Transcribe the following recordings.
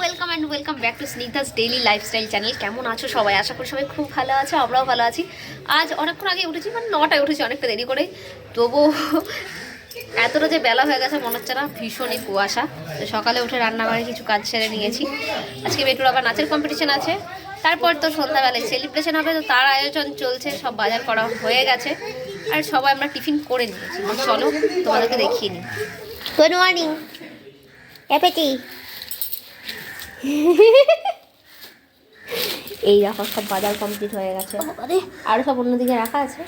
Welcome and welcome back to Snigdha's daily lifestyle channel কেমন আছো সবাই? আশা করি সবাই খুব ভালো আছো, আমরাও ভালো আছি। আজ অনেকক্ষণ আগে উঠেছি মানে নটায় উঠেছি অনেকটা দেরি করে। তবু এতটা যে বেলা হয়ে গেছে, মনে হচ্ছে না, ভীষণই কুয়াশা। তো সকালে উঠে রান্নাবাড়ি কিছু কাজ সেরে নিয়েছি। আজকে বেটুর আবার নাচের কম্পিটিশন আছে। তারপর তো সন্ধ্যাবেলায় সেলিব্রেশন হবে, তো তার আয়োজন চলছে, সব বাজার করা হয়ে গেছে। আর সবাই আমরা টিফিন করে নিয়েছি। চলো তোমাদেরকে দেখিয়ে নিই। গুড মর্নিং অ্যাপেটি এই দেখো সব বাজার কমপ্লিট হয়ে গেছে। আরও সব অন্যদিকে রাখা আছে।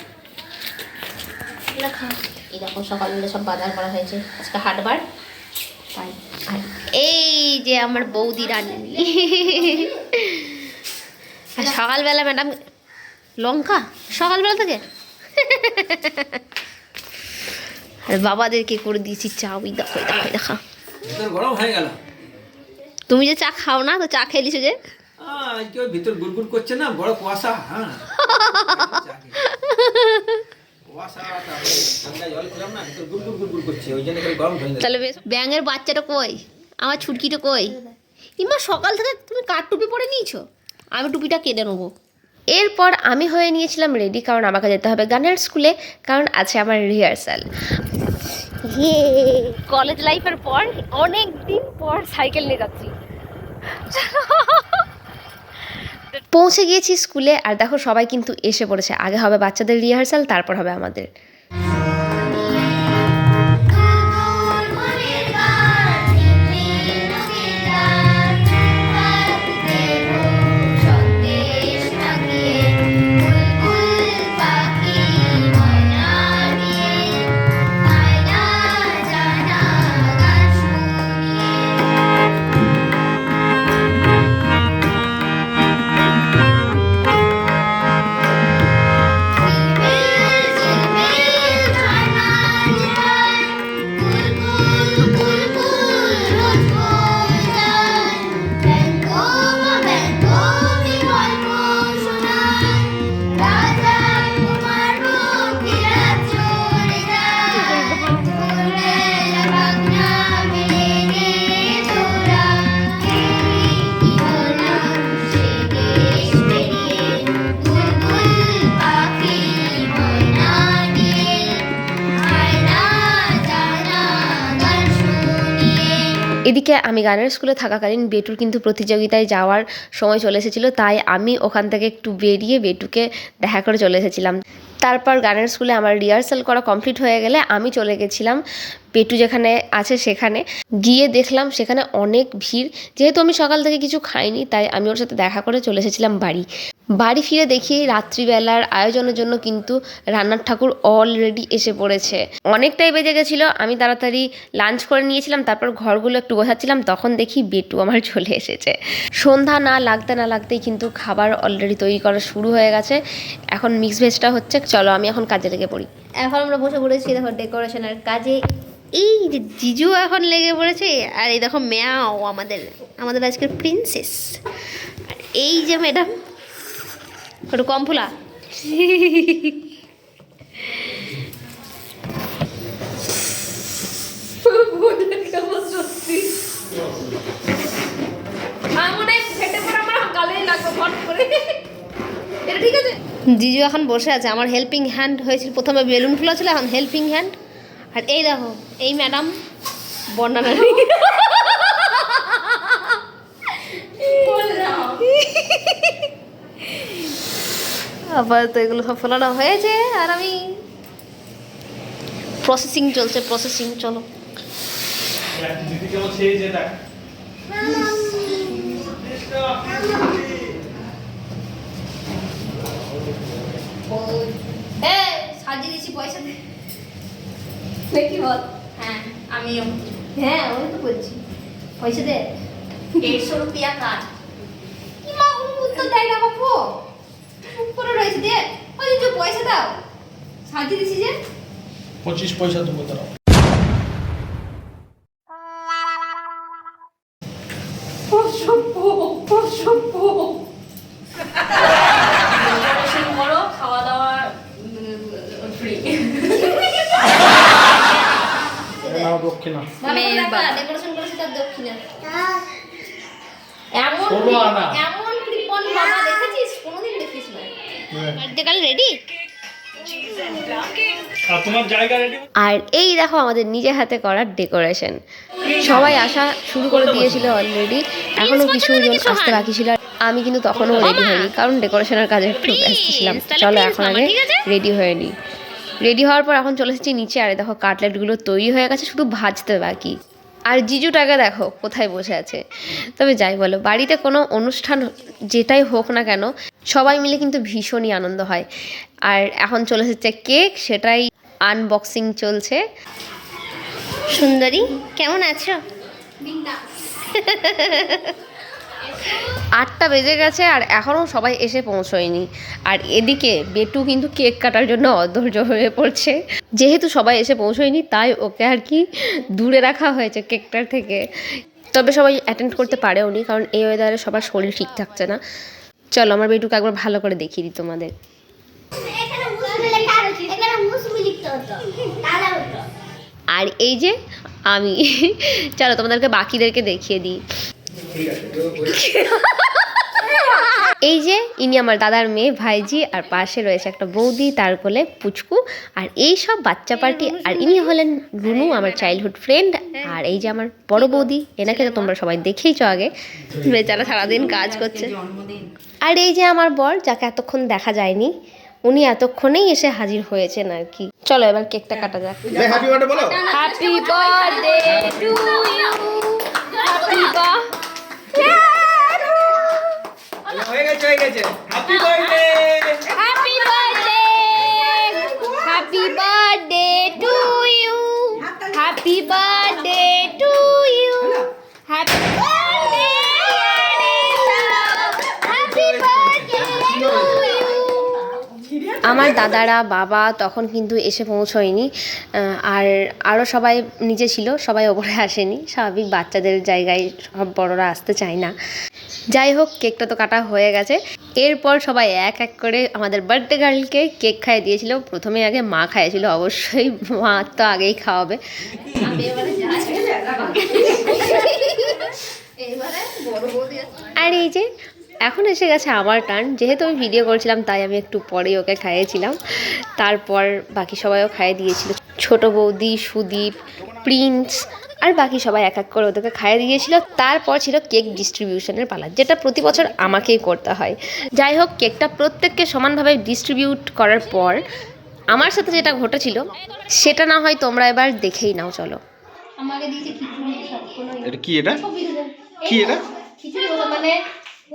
এই দেখো সকালবেলা সব বাজার করা হয়েছে। আজকে হাটবার। তাই এই যে আমার বৌদি রানী সকালবেলা ম্যাডাম লঙ্কা? সকালবেলা থেকে? আর বাবাদেরকে করে দিয়েছি চা ওই দেখো দেখো দেখো। ভিতর গরম হয়ে গেল। তুমি যে চা খাও না তো চা খেয়ে দিছো যে? ভিতর গুড়গুড় করছে না বড় কুয়াশা হ্যাঁ। তাহলে বেশ ব্যাঙের বাচ্চাটা কই? আমার ছুটকিটা কই? কিংবা সকাল থেকে তুমি কার টুপি পরে নিয়েছো? আমি টুপিটা কেটে নেব। এরপর আমি হয়ে নিয়েছিলাম রেডি কারণ আমাকে যেতে হবে গানের স্কুলে কারণ আছে আমার রিহার্সাল কলেজ লাইফের পর অনেক দিন পর সাইকেল নিয়ে যাচ্ছি। পৌঁছে গিয়েছি স্কুলে, আর দেখো সবাই কিন্তু এসে পড়েছে। আগে হবে বাচ্চাদের রিহার্সাল তারপর হবে আমাদের। এদিকে আমি গানের স্কুলে থাকাকালীন বেটুর কিন্তু প্রতিযোগিতায় যাওয়ার সময় চলে এসেছিল, তাই আমি ওখান থেকে একটু বেরিয়ে বেটুকে দেখা করে চলে এসেছিলাম। তারপর গানের স্কুলে আমার রিহার্সাল করা কমপ্লিট হয়ে গেলে আমি চলে গেছিলাম পেটু যেখানে আছে সেখানে। গিয়ে দেখলাম সেখানে অনেক ভিড়। যেহেতু আমি সকাল থেকে কিছু খাইনি, তাই আমি ওর সাথে দেখা করে চলে এসেছিলাম বাড়ি। বাড়ি ফিরে দেখি রাত্রিবেলার আয়োজনের জন্য কিন্তু রান্নার ঠাকুর অলরেডি এসে পড়েছে। অনেকটাই বেজে গেছিল, আমি তাড়াতাড়ি লাঞ্চ করে নিয়েছিলাম, তারপর ঘরগুলো একটু গোছাচ্ছিলাম, তখন দেখি বেটু আমার চলে এসেছে। সন্ধ্যা না লাগতে না লাগতেই কিন্তু খাবার অলরেডি তৈরি করা শুরু হয়ে গেছে। এখন মিক্স ভেজটা হচ্ছে, চলো আমি এখন কাজে লেগে পড়ি। এখন আমরা বসে পড়েছি দেখো ডেকোরেশনের কাজে। এই যে জিজু এখন লেগে পড়েছে, আর এই দেখো ম্যাও আমাদের আমাদের আজকের প্রিন্সেস আর এই যে ম্যাডাম একটু কম ফুলা জিজু এখন বসে আছে আমার হেল্পিং হ্যান্ড হয়েছিল প্রথমে বেলুন ফুলা ছিল এখন হেল্পিং হ্যান্ড আর এই দেখো এই ম্যাডাম বর্ণনা আবার তো এগুলো সব ফোলানো হয়েছে আর আমি প্রসেসিং চলছে প্রসেসিং চলো। দিদি কেমন সাজিয়ে দিচ্ছি পয়সা দে। দেখি বল। হ্যাঁ আমিও। হ্যাঁ ওই তো বলছি। পয়সা দে। দেড়শো রুপিয়া কাঠ কি মা উত্তর দেয় না বাপু। উপরে রয়েছে দে। ওই যে পয়সা দাও। সাজিয়ে দিছি যে। পঁচিশ পয়সা দেবো তারা ডেকোরেশন করো খাওয়া দাওয়া ফ্রি নাও দক্ষিণা। মেয়ের বাবা। ডেকোরেশন করেছে তার দক্ষিণে। এমন এমন কৃপণ বাবা দেখেছিস? কোনোদিন দেখিস না বার্থডে রেডি আর তোমার জায়গা রেডি আর এই দেখো আমাদের নিজে হাতে করার ডেকোরেশন সবাই আসা শুরু করে দিয়েছিল অলরেডি এখনও কিছুজন আসতে বাকি ছিল। আমি কিন্তু তখনও রেডি হইনি কারণ ডেকোরেশনের কাজে একটু ব্যস্ত ছিলাম। চলো এখন আগে রেডি হয়ে নিই রেডি হওয়ার পর এখন চলে এসেছি নিচে। আরে দেখো কাটলেটগুলো তৈরি হয়ে গেছে শুধু ভাজতে বাকি। আর জিজুটাকে দেখো কোথায় বসে আছে। তবে যাই বলো বাড়িতে কোনো অনুষ্ঠান যেটাই হোক না কেন সবাই মিলে কিন্তু ভীষণই আনন্দ হয়। আর এখন চলে এসেছে কেক সেটাই আনবক্সিং চলছে। সুন্দরী কেমন আছো? আটটা বেজে গেছে আর এখনও সবাই এসে পৌঁছয়নি। আর এদিকে বেটু কিন্তু কেক কাটার জন্য অধৈর্য হয়ে পড়ছে। যেহেতু সবাই এসে পৌঁছয়নি তাই ওকে আর কি দূরে রাখা হয়েছে কেকটার থেকে। তবে সবাই অ্যাটেন্ড করতে পারেও নি কারণ এই ওয়েদারে সবার শরীর ঠিক থাকছে না। চলো আমার বেটুকে একবার ভালো করে দেখিয়ে দিই তোমাদের। আর এই যে আমি। চলো তোমাদেরকে বাকিদেরকে দেখিয়ে দিই। এই যে ইনি আমার দাদার মেয়ে ভাইজি আর পাশে রয়েছে একটা বৌদি তার কোলে পুচকু আর এই সব বাচ্চা পার্টি আর ইনি হলেন রুনু আমার চাইল্ডহুড ফ্রেন্ড আর এই যে আমার বড় বৌদি এনাকে তো তোমরা সবাই দেখেইছো আগে বেচারা সারাদিন কাজ করছে। আর এই যে আমার বর যাকে এতক্ষণ দেখা যায়নি উনি এতক্ষণেই এসে হাজির হয়েছেন আর কি। চলো এবার কেকটা কাটা যাক। হ্যাপি বার্থডে বলো। Happy birthday to you happy হয়ে গেছে হয়ে গেছে। Happy birthday happy birthday happy birthday to you happy birthday to you happy birthday happy birthday to you আমার দাদারা, বাবা তখন কিন্তু এসে পৌঁছয়নি। আর আরও সবাই নিচে ছিল, সবাই ওপরে আসেনি। স্বাভাবিক বাচ্চাদের জায়গায় সব বড়রা আসতে চায় না। যাই হোক, কেকটা তো কাটা হয়ে গেছে। এরপর সবাই এক এক করে আমাদের বার্থডে গার্লকে কেক খাইয়ে দিয়েছিল। প্রথমে আগে মা খাইয়েছিল, অবশ্যই মা তো আগেই খাওয়াবে। আর এই যে এখন এসে গেছে আমার টান যেহেতু আমি ভিডিও করছিলাম তাই আমি একটু পরেই ওকে খাইয়েছিলাম। তারপর বাকি সবাইও খাইয়ে দিয়েছিল। ছোট বৌদি সুদীপ প্রিন্স আর বাকি সবাই এক এক করে ওদেরকে খাইয়ে দিয়েছিল। তারপর ছিল কেক ডিস্ট্রিবিউশনের পালা যেটা প্রতি বছর আমাকেই করতে হয়। যাই হোক কেকটা প্রত্যেককে সমানভাবে ডিস্ট্রিবিউট করার পর আমার সাথে যেটা ঘটেছিল সেটা না হয় তোমরা এবার দেখেই নাও চলো। আমাকে দিয়েছে খিচুড়ি সবগুলো এটা কি এটা? কি এটা? খিচুড়ি মানে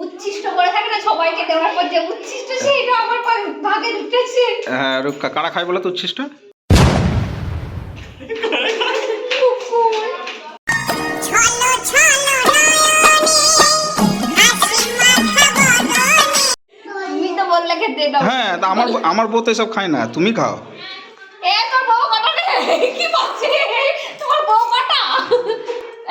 উচ্ছিষ্ট করে থাকে না সবাইকে দেওয়ার পর যে উচ্ছিষ্ট সেইটা আমার ভাগে ঢুকেছে। হ্যাঁ আর কারা খায় বলো তো উচ্ছিষ্ট? হ্যাঁ আমার আমার বউ তো এসব খায় না তুমি খাও। এ তোর বউ কাটা কি পাচ্ছে তোমার বউ কাটা?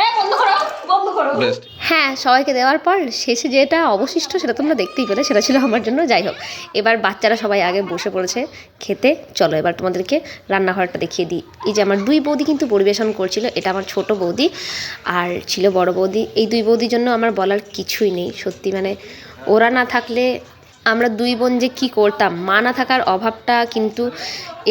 এ বন্ধ করো বন্ধ করো। বেস্ট হ্যাঁ সবাইকে দেওয়ার পর শেষে যেটা অবশিষ্ট সেটা তোমরা দেখতেই পেলে, সেটা ছিল আমার জন্য। যাই হোক, এবার বাচ্চারা সবাই আগে বসে পড়েছে খেতে। চলো এবার তোমাদেরকে রান্নাঘরটা দেখিয়ে দিই। এই যে আমার দুই বৌদি কিন্তু পরিবেশন করছিল, এটা আমার ছোট বৌদি আর ছিল বড় বৌদি। এই দুই বৌদির জন্য আমার বলার কিছুই নেই, সত্যি মানে ওরা না থাকলে আমরা দুই বোন যে কী করতাম, মা না থাকার অভাবটা কিন্তু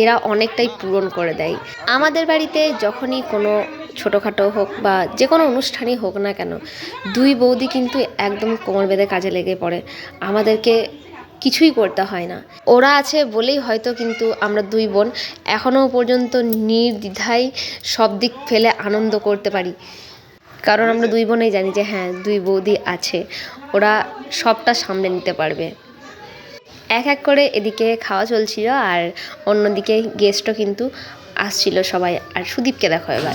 এরা অনেকটাই পূরণ করে দেয়। আমাদের বাড়িতে যখনই কোনো ছোটোখাটো হোক বা যে কোনো অনুষ্ঠানই হোক না কেন, দুই বৌদি কিন্তু একদম কোমর বেঁধে কাজে লেগে পড়ে। আমাদেরকে কিছুই করতে হয় না। ওরা আছে বলেই হয়তো কিন্তু আমরা দুই বোন এখনও পর্যন্ত নির্দ্বিধায় সব দিক ফেলে আনন্দ করতে পারি। কারণ আমরা দুই বোনেই জানি যে হ্যাঁ দুই বৌদি আছে। ওরা সবটা সামলে নিতে পারবে। এক এক করে এদিকে খাওয়া চলছিল আর অন্যদিকে গেস্টও কিন্তু আসছিল সবাই আর সুদীপকে দেখো এবার।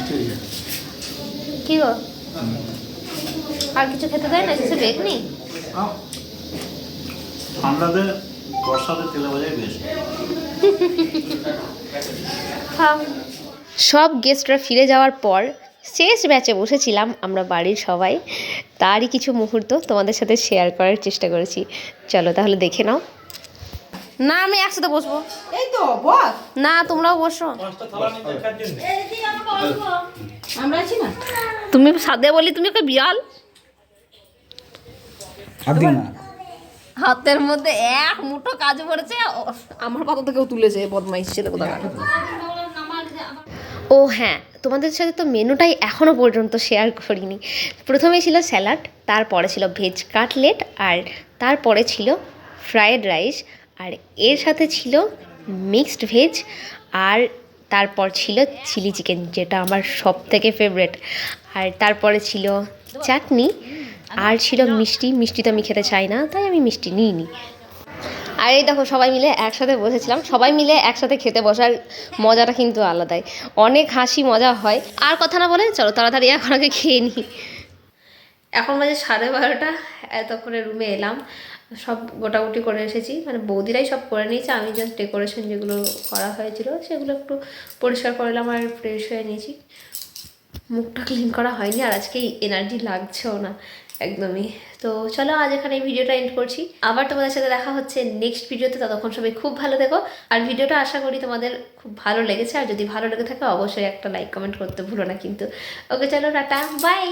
কি গো? আর কিছু খেতে দেয় না? কিছু বেগ নেই ঠান্ডাতে বর্ষাতে তেলে ভাজাই বেস্ট সব গেস্টরা ফিরে যাওয়ার পর শেষ ব্যাচে বসেছিলাম আমরা বাড়ির সবাই। তারই কিছু মুহূর্ত তোমাদের সাথে শেয়ার করার চেষ্টা করেছি। চলো তাহলে দেখে নাও। না আমি একসাথে বসবো। এই তো বস। না তোমরাও বসো। আমরা আছি না? তুমি সাদে বলি তুমি ওকে বিড়াল। না। হাতের মধ্যে এক মুঠো কাজ পড়েছে। ও- আমার পাতা থেকেও তুলেছে বদমাইশ ছেলে কোথাও ও হ্যাঁ তোমাদের সাথে তো মেনুটাই এখনও পর্যন্ত শেয়ার করিনি। প্রথমে ছিল স্যালাড তারপরে ছিল ভেজ কাটলেট আর তারপরে ছিল ফ্রায়েড রাইস আর এর সাথে ছিল মিক্সড ভেজ আর তারপর ছিল চিলি চিকেন, যেটা আমার সব থেকে ফেভারেট আর তারপরে ছিল চাটনি আর ছিল মিষ্টি। মিষ্টি তো আমি খেতে চাই না, তাই আমি মিষ্টি নিইনি। আর এই দেখো, সবাই মিলে একসাথে বসেছিলাম। সবাই মিলে একসাথে খেতে বসার মজাটা কিন্তু আলাদাই। অনেক হাসি মজা হয়। আর কথা না বলে, চলো তাড়াতাড়ি এখন আগে খেয়ে নিই। এখন বাজে সাড়ে বারোটা, এতক্ষণে রুমে এলাম। সব গোটাগুটি করে এসেছি। মানে বৌদিরাই সব করে নিয়েছে, আমি জাস্ট ডেকোরেশন যেগুলো করা হয়েছিল সেগুলো একটু পরিষ্কার করলাম আর ফ্রেশ হয়ে নিয়েছি। মুখটা ক্লিন করা হয়নি আর আজকে এনার্জি লাগছেও না একদমই। তো চলো আজ এখানে এই ভিডিওটা এন্ড করছি। আবার তোমাদের সাথে দেখা হচ্ছে নেক্সট ভিডিওতে ততক্ষণ সবাই খুব ভালো দেখো আর ভিডিওটা আশা করি তোমাদের খুব ভালো লেগেছে। আর যদি ভালো লেগে থাকে, অবশ্যই একটা লাইক কমেন্ট করতে ভুলো না কিন্তু। ওকে চলো টাটা বাই